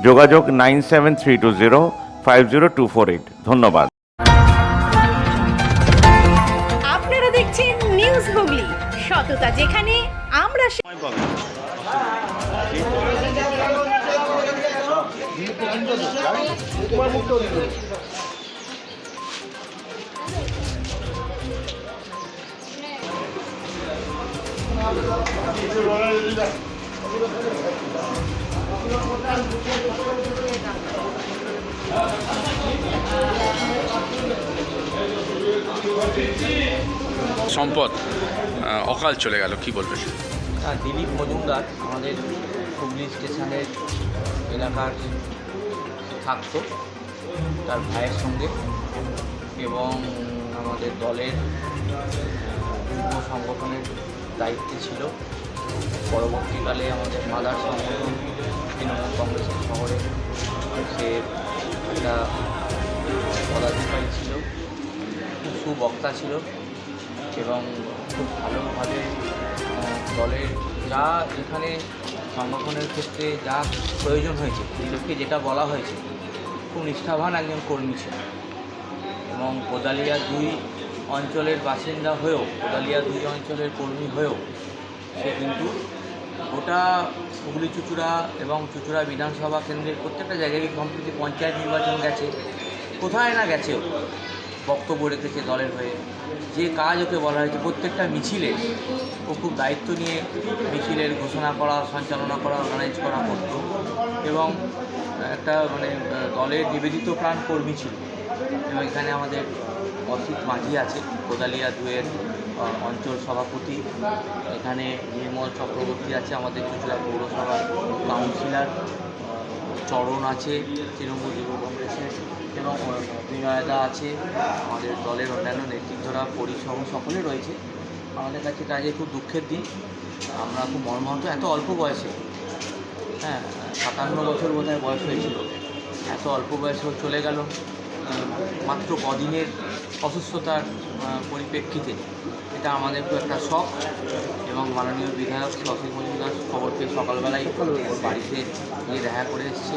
যোগাযোগ nine seven three two zero five zero two four eight. ধন্যবাদ। আপনারা দেখছেন নিউজ হুগলি। সততা যেখানে আমরা সে- সম্পদ অকাল চলে গেল, কি বলবেন আর দিলীপ মজুমদার আমাদের হুগলি স্টেশনের এলাকার থাকতো তার ভাইয়ের সঙ্গে, এবং আমাদের দলের সংগঠনের দায়িত্বে ছিল পরবর্তীকালে আমাদের মাদার সংগঠন তৃণমূল কংগ্রেসের শহরে সে একটা পদাধিকারী ছিল, খুব সুবক্তা ছিল এবং খুব ভালোভাবে দলের যা এখানে সংগঠনের ক্ষেত্রে যা প্রয়োজন হয়েছে লোককে যেটা বলা হয়েছে, খুব নিষ্ঠাবান একজন কর্মী ছিল এবং কোদালিয়া দুই অঞ্চলের বাসিন্দা হয়েও, কোদালিয়া দুই অঞ্চলের কর্মী হয়েও সে কিন্তু গোটা হুগলি চুচুড়া এবং চুচুড়া বিধানসভা কেন্দ্রের প্রত্যেকটা জায়গায় সম্প্রতি পঞ্চায়েত নির্বাচন গেছে। কোথায় না গেছে বক্তব্য রেখেছে দলের হয়ে। যে কাজ ওকে বলা হয়েছে, প্রত্যেকটা মিছিলে ও খুব দায়িত্ব নিয়ে মিছিলের ঘোষণা করা, সঞ্চালনা করা অর্গানাইজ করা করতো এবং একটা মানে দলের নিবেদিত প্রাণ কর্মী ছিল। এবং এখানে আমাদের অসিত মাঝি আছে, কোদালিয়া দুয়ের অঞ্চল সভাপতি। এখানে নির্মল চক্রবর্তী আছে আমাদের চুচুড়া পৌরসভার কাউন্সিলর। চরণ আছে, তৃণমূল যুব কংগ্রেসের, এবং বিনয়দা আছে। আমাদের দলের অন্যান্য নেতৃত্বরা পরিসহ সকলে রয়েছে। আমাদের কাছে এটা আজকে খুব দুঃখের দিন আমরা খুব মর্মাহত, এত অল্প বয়সে। হ্যাঁ সাতান্ন বছর বোধহয় বয়স হয়েছিল। এত অল্প বয়সে চলে গেল। মাত্র কদিনের অসুস্থতার পরিপ্রেক্ষিতে। এটা আমাদের খুব একটা শখ এবং মাননীয় বিধায়ক শ্রী অসিত মজুমদার খবর পেয়ে সকালবেলায় ওর বাড়িতে গিয়ে দেখা করে এসছে।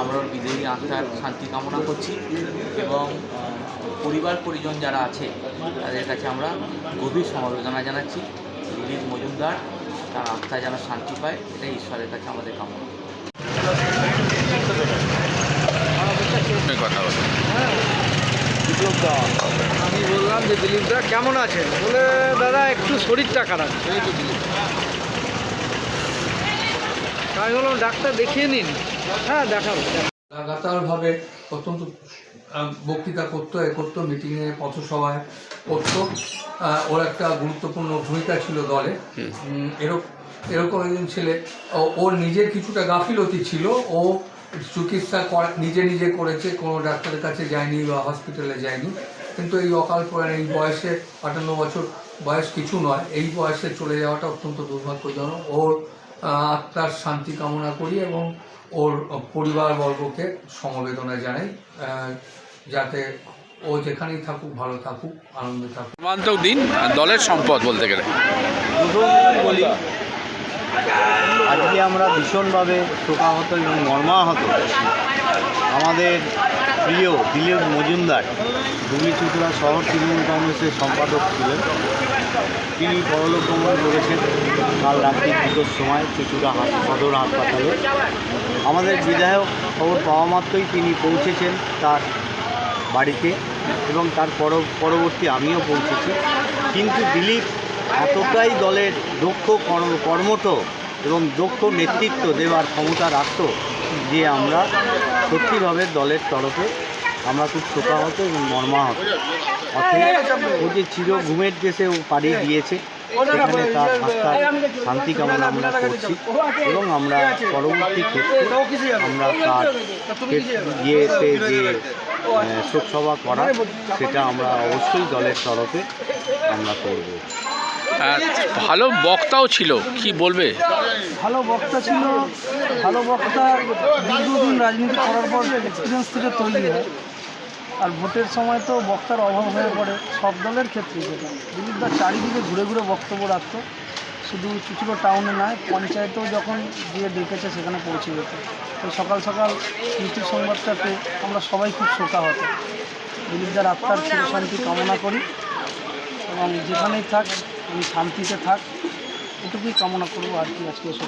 আমরা ওর বিদেহী আত্মার শান্তি কামনা করছি এবং পরিবার পরিজন যারা আছে, তাদের কাছে আমরা গভীর সমবেদনা জানাচ্ছি। দিলীপ মজুমদার তার আত্মা যেন শান্তি পায়, এটাই ঈশ্বরের কাছে আমাদের কামনা আপনি কথা বলুন বিপ্লব দা আমি বললাম যে দিলীপ দা কেমন আছেন? বলে দাদা একটু শরীরটা খারাপ। সেই তো দিলীপ। আমি বললাম ডাক্তার দেখিয়ে নিন। হ্যাঁ দেখাবো লাগাতারভাবে অত্যন্ত বক্তৃতা করতো এ করতো মিটিংয়ে পথসভায় করতো। ওর একটা গুরুত্বপূর্ণ ভূমিকা ছিল দলে। এরকম এরকম একজন ছেলে। ও- ওর নিজের কিছুটা গাফিলতি ছিল। ও চিকিৎসা করা- নিজে নিজে করেছে কোনো ডাক্তারের কাছে যায়নি বা হসপিটালে যায়নি। কিন্তু এই অকাল পরে এই বয়সে আটান্ন বছর বয়স কিছু নয় এই বয়সে চলে যাওয়াটা অত্যন্ত দুর্ভাগ্যজনক। ওর আত্মার শান্তি কামনা করি এবং ওর পরিবারবর্গকে সমবেদনা জানাই যাতে ও যেখানেই থাকুক ভালো থাকুক আনন্দে থাকুক। দিন আর দলের সম্পদ বলতে গেলে। প্রথম বলি। আজকে আমরা ভীষণভাবে শোকাহত এবং মর্মাহত আমাদের প্রিয় দিলীপ মজুমদার হুগলি চুচুড়া শহর তৃণমূল কংগ্রেসের সম্পাদক ছিলেন। তিনি পরলোক গমন করেছেন কাল রাত্রি দুটোর সময় হাস সদর হাসপাতালে। আমাদের বিধায়ক খবর পাওয়া মাত্রই তিনি পৌঁছেছেন তার বাড়িতে এবং তার পর পরবর্তী আমিও পৌঁছেছি। কিন্তু দিলীপ এতটাই দলের দক্ষ কর্ম কর্মঠ এবং দক্ষ নেতৃত্ব দেওয়ার ক্ষমতা রাখত যে আমরা সত্যিভাবে দলের তরফে আমরা খুব শোকাহত এবং মর্মাহত। অতএব ও যে চির ঘুমের দেশে ও পাড়ি দিয়েছে, সেখানে তার আত্মার শান্তি কামনা আমরা করছি এবং আমরা পরবর্তী ক্ষেত্রে আমরা তার ইয়েতে যে শোকসভা করা সেটা আমরা অবশ্যই দলের তরফে আমরা করব। ভালো বক্তাও ছিল, কি বলবে? ভালো বক্তা ছিল, ভালো বক্তা দীর্ঘদিন রাজনীতি করার পর এক্সপিরিয়েন্স থেকে তৈরি হয়। আর ভোটের সময় তো বক্তার অভাব হয়ে পড়ে, সব দলের ক্ষেত্রেই সেটা দিলীপদা চারিদিকে ঘুরে ঘুরে বক্তব্য রাখতো, শুধু চুচুড়ো টাউনে নয়, পঞ্চায়েতেও যখন গিয়ে ডেকেছে সেখানে পৌঁছে যেত। তো সকাল সকাল মৃত্যুর সংবাদটা পেয়ে আমরা সবাই খুব শোকা হতো দিলীপদার আত্মার শান্তি কামনা করি এবং যেখানেই থাক আমি শান্তিতে থাক এটুকুই কামনা করব আর কি আজকে এসে